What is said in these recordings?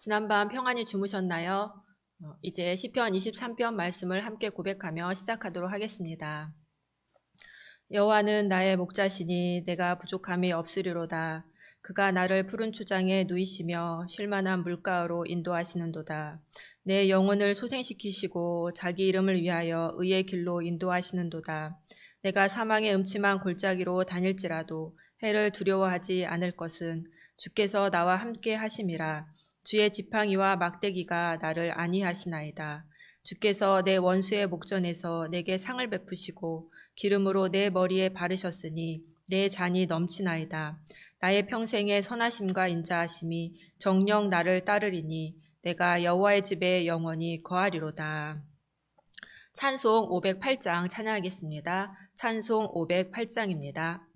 지난밤 평안히 주무셨나요? 어, 이제 시편 23편 말씀을 함께 고백하며 시작하도록 하겠습니다. 여호와는 나의 목자시니 내가 부족함이 없으리로다. 그가 나를 푸른 초장에 누이시며 쉴만한 물가로 인도하시는도다. 내 영혼을 소생시키시고 자기 이름을 위하여 의의 길로 인도하시는도다. 내가 사망의 음침한 골짜기로 다닐지라도 해를 두려워하지 않을 것은 주께서 나와 함께 하심이라. 주의 지팡이와 막대기가 나를 안위하시나이다. 주께서 내 원수의 목전에서 내게 상을 베푸시고 기름으로 내 머리에 바르셨으니 내 잔이 넘치나이다. 나의 평생의 선하심과 인자하심이 정령 나를 따르리니 내가 여호와의 집에 영원히 거하리로다. 찬송 508장 찬양하겠습니다. 찬송 508장입니다.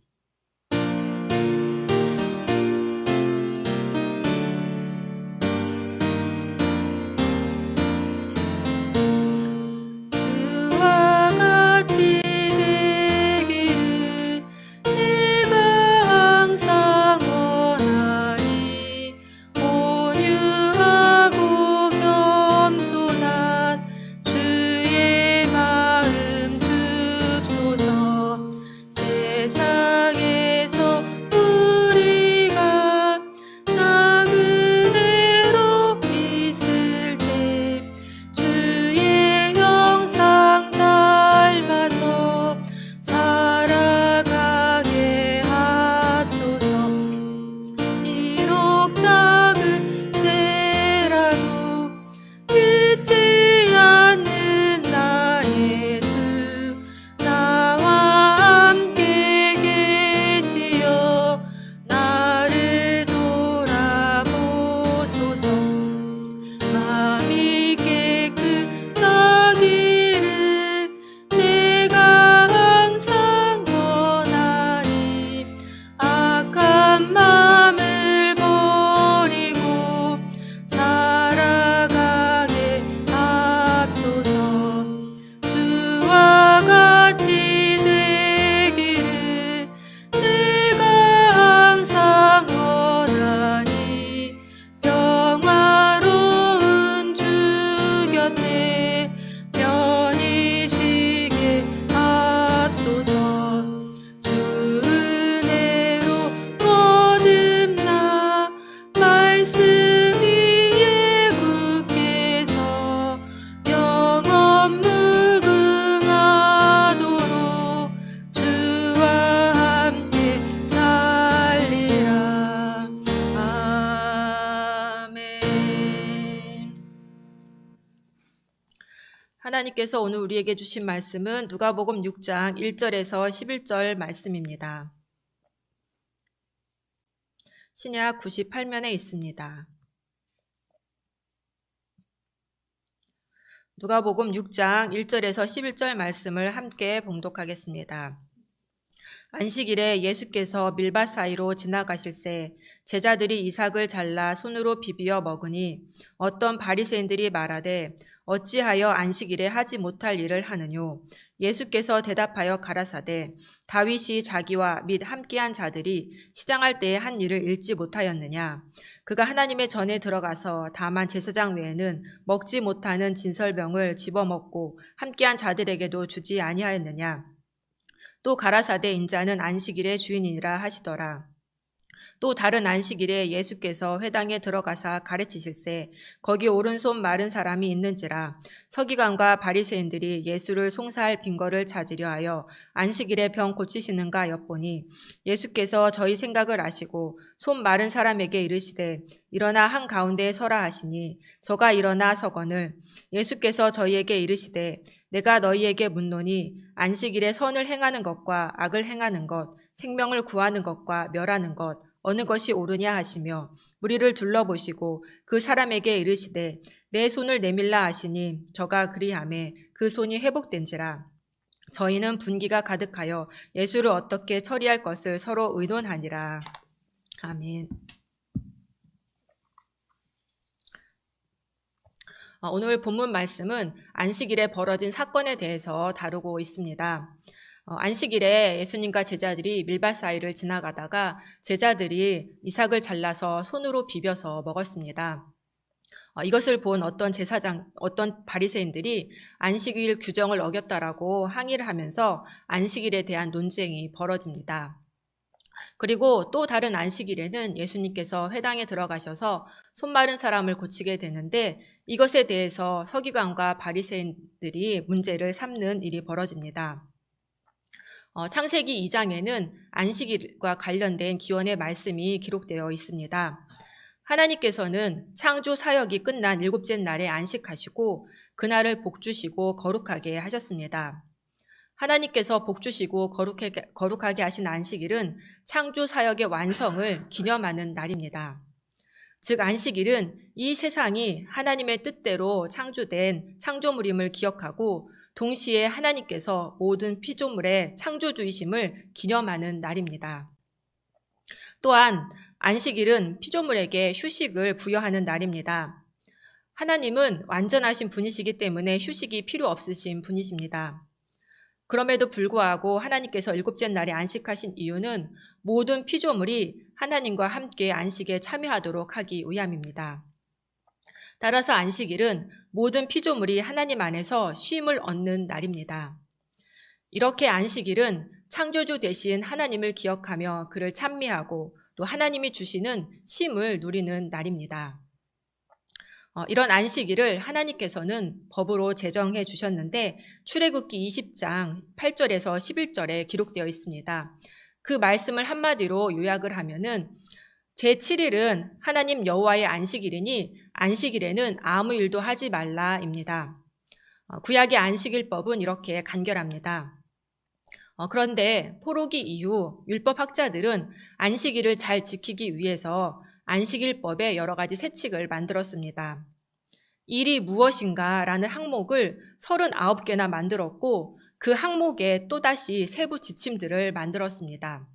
하나님께서 오늘 우리에게 주신 말씀은 누가복음 6장 1절에서 11절 말씀입니다. 신약 98면에 있습니다. 누가복음 6장 1절에서 11절 말씀을 함께 봉독하겠습니다. 안식일에 예수께서 밀밭 사이로 지나가실새 제자들이 이삭을 잘라 손으로 비비어 먹으니 어떤 바리새인들이 말하되 어찌하여 안식일에 하지 못할 일을 하느뇨? 예수께서 대답하여 가라사대 다윗이 자기와 및 함께한 자들이 시장할 때에 한 일을 잃지 못하였느냐? 그가 하나님의 전에 들어가서 다만 제사장 외에는 먹지 못하는 진설병을 집어먹고 함께한 자들에게도 주지 아니하였느냐? 또 가라사대 인자는 안식일의 주인이라 하시더라. 또 다른 안식일에 예수께서 회당에 들어가사 가르치실세 거기 오른손 마른 사람이 있는지라 서기관과 바리새인들이 예수를 송사할 빈거를 찾으려 하여 안식일에 병 고치시는가 엿보니 예수께서 저희 생각을 아시고 손 마른 사람에게 이르시되 일어나 한 가운데에 서라 하시니 저가 일어나 서거늘 예수께서 저희에게 이르시되 내가 너희에게 묻노니 안식일에 선을 행하는 것과 악을 행하는 것 생명을 구하는 것과 멸하는 것 어느 것이 옳으냐 하시며 무리를 둘러보시고 그 사람에게 이르시되 내 손을 내밀라 하시니 저가 그리함에 그 손이 회복된지라 저희는 분기가 가득하여 예수를 어떻게 처리할 것을 서로 의논하니라 아멘. 어, 오늘 본문 말씀은 안식일에 벌어진 사건에 대해서 다루고 있습니다. 어, 안식일에 예수님과 제자들이 밀밭 사이를 지나가다가 제자들이 이삭을 잘라서 손으로 비벼서 먹었습니다. 어, 이것을 본 어떤 제사장, 어떤 바리새인들이 안식일 규정을 어겼다라고 항의를 하면서 안식일에 대한 논쟁이 벌어집니다. 그리고 또 다른 안식일에는 예수님께서 회당에 들어가셔서 손 마른 사람을 고치게 되는데 이것에 대해서 서기관과 바리새인들이 문제를 삼는 일이 벌어집니다. 어, 창세기 2장에는 안식일과 관련된 기원의 말씀이 기록되어 있습니다. 하나님께서는 창조 사역이 끝난 일곱째 날에 안식하시고 그날을 복주시고 거룩하게 하셨습니다. 하나님께서 복주시고 거룩하게, 거룩하게 하신 안식일은 창조 사역의 완성을 기념하는 날입니다. 즉 안식일은 이 세상이 하나님의 뜻대로 창조된 창조물임을 기억하고 동시에 하나님께서 모든 피조물의 창조주이심을 기념하는 날입니다. 또한 안식일은 피조물에게 휴식을 부여하는 날입니다. 하나님은 완전하신 분이시기 때문에 휴식이 필요 없으신 분이십니다. 그럼에도 불구하고 하나님께서 일곱째 날에 안식하신 이유는 모든 피조물이 하나님과 함께 안식에 참여하도록 하기 위함입니다. 따라서 안식일은 모든 피조물이 하나님 안에서 쉼을 얻는 날입니다. 이렇게 안식일은 창조주 대신 하나님을 기억하며 그를 찬미하고 또 하나님이 주시는 쉼을 누리는 날입니다. 어, 이런 안식일을 하나님께서는 법으로 제정해 주셨는데 출애굽기 20장 8절에서 11절에 기록되어 있습니다. 그 말씀을 한마디로 요약을 하면은 제7일은 하나님 여호와의 안식일이니 안식일에는 아무 일도 하지 말라입니다. 어, 구약의 안식일법은 이렇게 간결합니다. 어, 그런데 포로기 이후 율법학자들은 안식일을 잘 지키기 위해서 안식일법에 여러 가지 세칙을 만들었습니다. 일이 무엇인가 라는 항목을 39개나 만들었고 그 항목에 또다시 세부 지침들을 만들었습니다.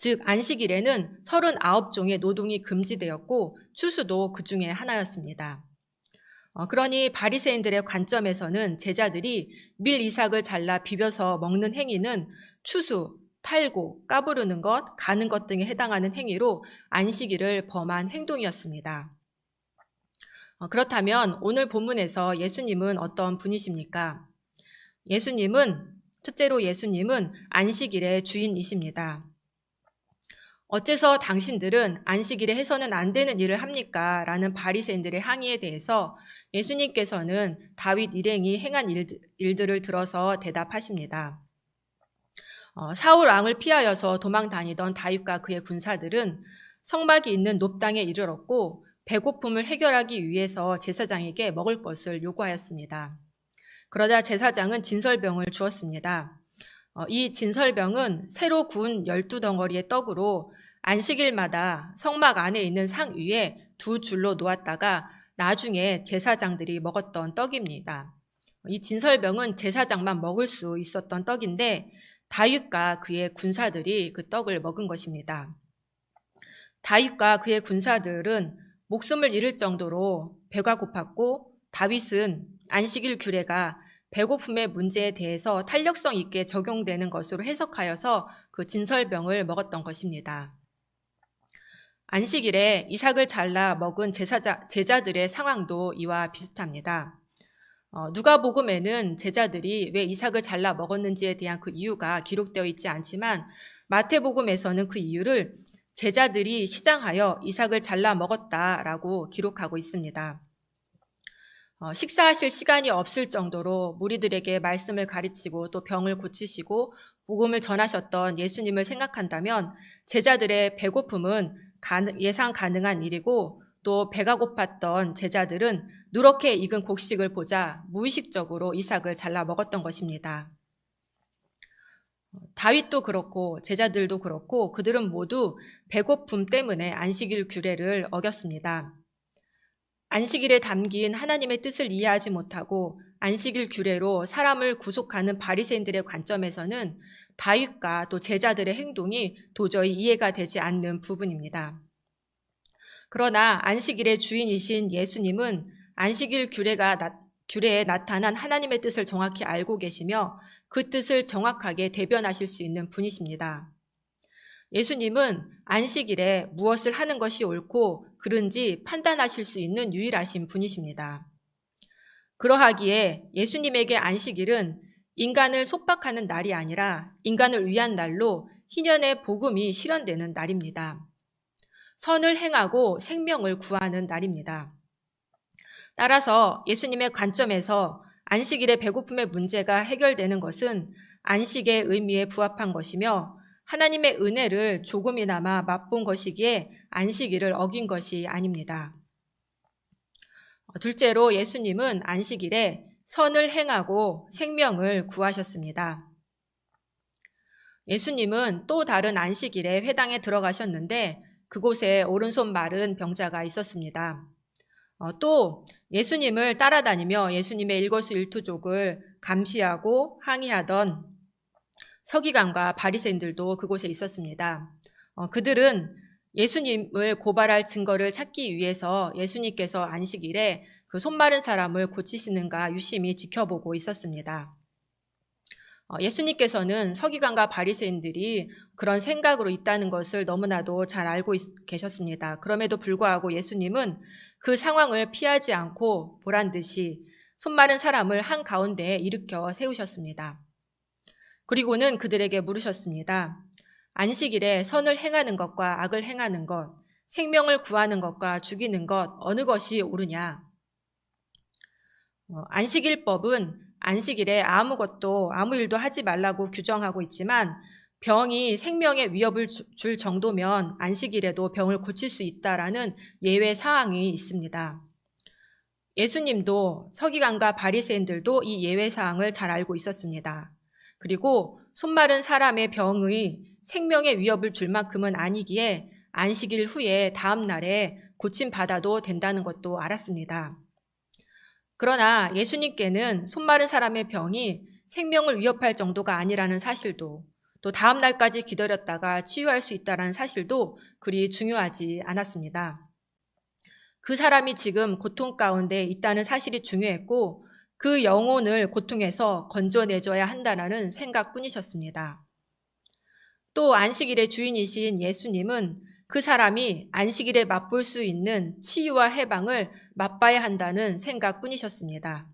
즉, 안식일에는 39종의 노동이 금지되었고 추수도 그 중에 하나였습니다. 어, 그러니 바리새인들의 관점에서는 제자들이 밀 이삭을 잘라 비벼서 먹는 행위는 추수, 탈고, 까부르는 것, 가는 것 등에 해당하는 행위로 안식일을 범한 행동이었습니다. 어, 그렇다면 오늘 본문에서 예수님은 어떤 분이십니까? 예수님은 첫째로 예수님은 안식일의 주인이십니다. 어째서 당신들은 안식일에 해서는 안 되는 일을 합니까? 라는 바리새인들의 항의에 대해서 예수님께서는 다윗 일행이 행한 일들, 을 들어서 대답하십니다. 어, 사울 왕을 피하여서 도망 다니던 다윗과 그의 군사들은 성막이 있는 높당에 이르렀고 배고픔을 해결하기 위해서 제사장에게 먹을 것을 요구하였습니다. 그러자 제사장은 진설병을 주었습니다. 어, 이 진설병은 새로 구운 열두 덩어리의 떡으로 안식일마다 성막 안에 있는 상 위에 두 줄로 놓았다가 나중에 제사장들이 먹었던 떡입니다. 이 진설병은 제사장만 먹을 수 있었던 떡인데 다윗과 그의 군사들이 그 떡을 먹은 것입니다. 다윗과 그의 군사들은 목숨을 잃을 정도로 배가 고팠고 다윗은 안식일 규례가 배고픔의 문제에 대해서 탄력성 있게 적용되는 것으로 해석하여서 그 진설병을 먹었던 것입니다. 안식일에 이삭을 잘라 먹은 제사자, 제자들의 상황도 이와 비슷합니다. 어, 누가복음에는 제자들이 왜 이삭을 잘라 먹었는지에 대한 그 이유가 기록되어 있지 않지만 마태복음에서는 그 이유를 제자들이 시장하여 이삭을 잘라 먹었다라고 기록하고 있습니다. 어, 식사하실 시간이 없을 정도로 무리들에게 말씀을 가르치고 또 병을 고치시고 복음을 전하셨던 예수님을 생각한다면 제자들의 배고픔은 예상 가능한 일이고 또 배가 고팠던 제자들은 누렇게 익은 곡식을 보자 무의식적으로 이삭을 잘라 먹었던 것입니다. 다윗도 그렇고 제자들도 그렇고 그들은 모두 배고픔 때문에 안식일 규례를 어겼습니다. 안식일에 담긴 하나님의 뜻을 이해하지 못하고 안식일 규례로 사람을 구속하는 바리새인들의 관점에서는 다윗과 또 제자들의 행동이 도저히 이해가 되지 않는 부분입니다. 그러나 안식일의 주인이신 예수님은 안식일 규례가 나, 규례에 나타난 하나님의 뜻을 정확히 알고 계시며 그 뜻을 정확하게 대변하실 수 있는 분이십니다. 예수님은 안식일에 무엇을 하는 것이 옳고 그른지 판단하실 수 있는 유일하신 분이십니다. 그러하기에 예수님에게 안식일은 인간을 속박하는 날이 아니라 인간을 위한 날로 희년의 복음이 실현되는 날입니다. 선을 행하고 생명을 구하는 날입니다. 따라서 예수님의 관점에서 안식일의 배고픔의 문제가 해결되는 것은 안식의 의미에 부합한 것이며 하나님의 은혜를 조금이나마 맛본 것이기에 안식일을 어긴 것이 아닙니다. 둘째로 예수님은 안식일에 선을 행하고 생명을 구하셨습니다. 예수님은 또 다른 안식일에 회당에 들어가셨는데 그곳에 오른손 마른 병자가 있었습니다. 어, 또 예수님을 따라다니며 예수님의 일거수일투족을 감시하고 항의하던 서기관과 바리새인들도 그곳에 있었습니다. 어, 그들은 예수님을 고발할 증거를 찾기 위해서 예수님께서 안식일에 그 손마른 사람을 고치시는가 유심히 지켜보고 있었습니다. 어, 예수님께서는 서기관과 바리새인들이 그런 생각으로 있다는 것을 너무나도 잘 알고 계셨습니다. 그럼에도 불구하고 예수님은 그 상황을 피하지 않고 보란 듯이 손마른 사람을 한 가운데에 일으켜 세우셨습니다. 그리고는 그들에게 물으셨습니다. 안식일에 선을 행하는 것과 악을 행하는 것, 생명을 구하는 것과 죽이는 것, 어느 것이 옳으냐? 어, 안식일법은 안식일에 아무것도 아무 일도 하지 말라고 규정하고 있지만 병이 생명에 위협을 줄 정도면 안식일에도 병을 고칠 수 있다라는 예외 사항이 있습니다. 예수님도 서기관과 바리새인들도 이 예외 사항을 잘 알고 있었습니다. 그리고 손마른 사람의 병의 생명의 위협을 줄 만큼은 아니기에 안식일 후에 다음 날에 고침 받아도 된다는 것도 알았습니다. 그러나 예수님께는 손마른 사람의 병이 생명을 위협할 정도가 아니라는 사실도 또 다음 날까지 기다렸다가 치유할 수 있다는 사실도 그리 중요하지 않았습니다. 그 사람이 지금 고통 가운데 있다는 사실이 중요했고 그 영혼을 고통에서 건져내줘야 한다는 생각뿐이셨습니다. 또 안식일의 주인이신 예수님은 그 사람이 안식일에 맛볼 수 있는 치유와 해방을 맛봐야 한다는 생각뿐이셨습니다.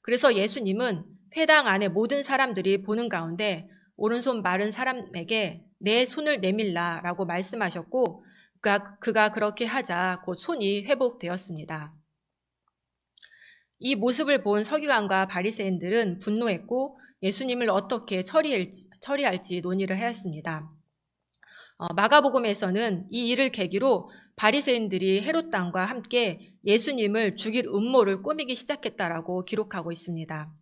그래서 예수님은 회당 안에 모든 사람들이 보는 가운데 오른손 마른 사람에게 내 손을 내밀라 라고 말씀하셨고 그가, 그가 그렇게 하자 곧 손이 회복되었습니다. 이 모습을 본 서기관과 바리새인들은 분노했고 예수님을 어떻게 처리할지, 처리할지 논의를 하였습니다. 어, 마가복음에서는 이 일을 계기로 바리새인들이 헤롯 당과 함께 예수님을 죽일 음모를 꾸미기 시작했다라고 기록하고 있습니다.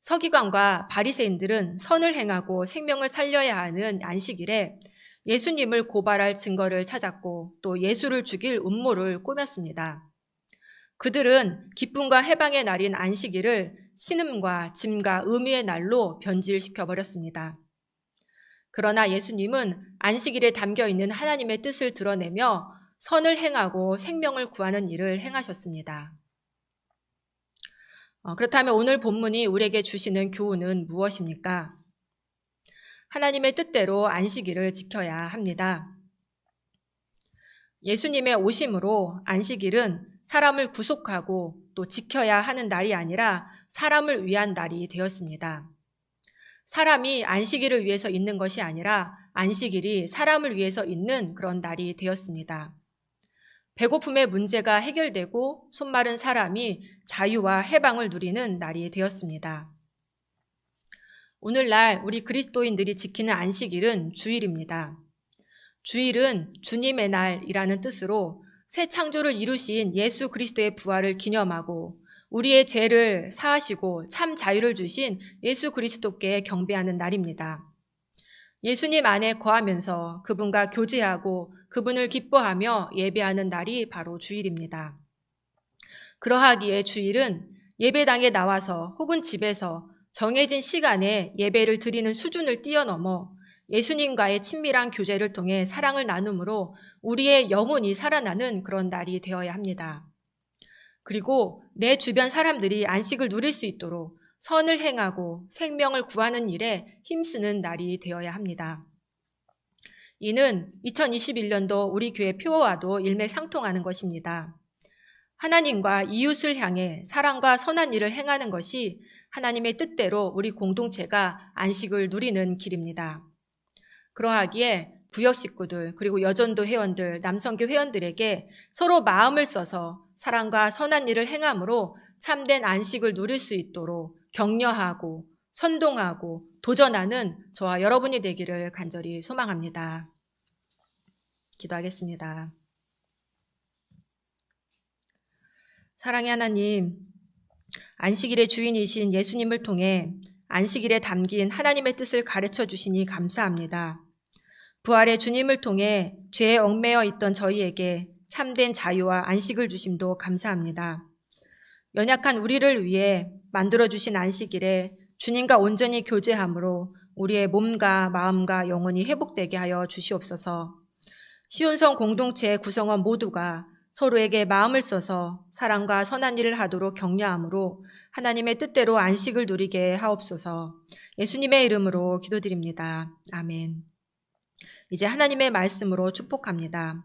서기관과 바리새인들은 선을 행하고 생명을 살려야 하는 안식일에 예수님을 고발할 증거를 찾았고 또 예수를 죽일 음모를 꾸몄습니다. 그들은 기쁨과 해방의 날인 안식일을 신음과 짐과 의미의 날로 변질시켜 버렸습니다. 그러나 예수님은 안식일에 담겨 있는 하나님의 뜻을 드러내며 선을 행하고 생명을 구하는 일을 행하셨습니다. 어, 그렇다면 오늘 본문이 우리에게 주시는 교훈은 무엇입니까? 하나님의 뜻대로 안식일을 지켜야 합니다. 예수님의 오심으로 안식일은 사람을 구속하고 또 지켜야 하는 날이 아니라 사람을 위한 날이 되었습니다. 사람이 안식일을 위해서 있는 것이 아니라 안식일이 사람을 위해서 있는 그런 날이 되었습니다. 배고픔의 문제가 해결되고 손마른 사람이 자유와 해방을 누리는 날이 되었습니다. 오늘날 우리 그리스도인들이 지키는 안식일은 주일입니다. 주일은 주님의 날이라는 뜻으로 새 창조를 이루신 예수 그리스도의 부활을 기념하고 우리의 죄를 사하시고 참 자유를 주신 예수 그리스도께 경배하는 날입니다. 예수님 안에 거하면서 그분과 교제하고 그분을 기뻐하며 예배하는 날이 바로 주일입니다. 그러하기에 주일은 예배당에 나와서 혹은 집에서 정해진 시간에 예배를 드리는 수준을 뛰어넘어 예수님과의 친밀한 교제를 통해 사랑을 나눔으로 우리의 영혼이 살아나는 그런 날이 되어야 합니다. 그리고 내 주변 사람들이 안식을 누릴 수 있도록 선을 행하고 생명을 구하는 일에 힘쓰는 날이 되어야 합니다. 이는 2021년도 우리 교회 표어와도 일맥상통하는 것입니다. 하나님과 이웃을 향해 사랑과 선한 일을 행하는 것이 하나님의 뜻대로 우리 공동체가 안식을 누리는 길입니다. 그러하기에 구역 식구들 그리고 여전도 회원들, 남성교 회원들에게 서로 마음을 써서 사랑과 선한 일을 행함으로 참된 안식을 누릴 수 있도록 격려하고 선동하고 도전하는 저와 여러분이 되기를 간절히 소망합니다. 기도하겠습니다. 사랑의 하나님, 안식일의 주인이신 예수님을 통해 안식일에 담긴 하나님의 뜻을 가르쳐 주시니 감사합니다. 부활의 주님을 통해 죄에 얽매여 있던 저희에게 참된 자유와 안식을 주심도 감사합니다. 연약한 우리를 위해 만들어 주신 안식일에 주님과 온전히 교제함으로 우리의 몸과 마음과 영혼이 회복되게 하여 주시옵소서. 시온성 공동체 구성원 모두가 서로에게 마음을 써서 사랑과 선한 일을 하도록 격려함으로 하나님의 뜻대로 안식을 누리게 하옵소서. 예수님의 이름으로 기도드립니다. 아멘. 이제 하나님의 말씀으로 축복합니다.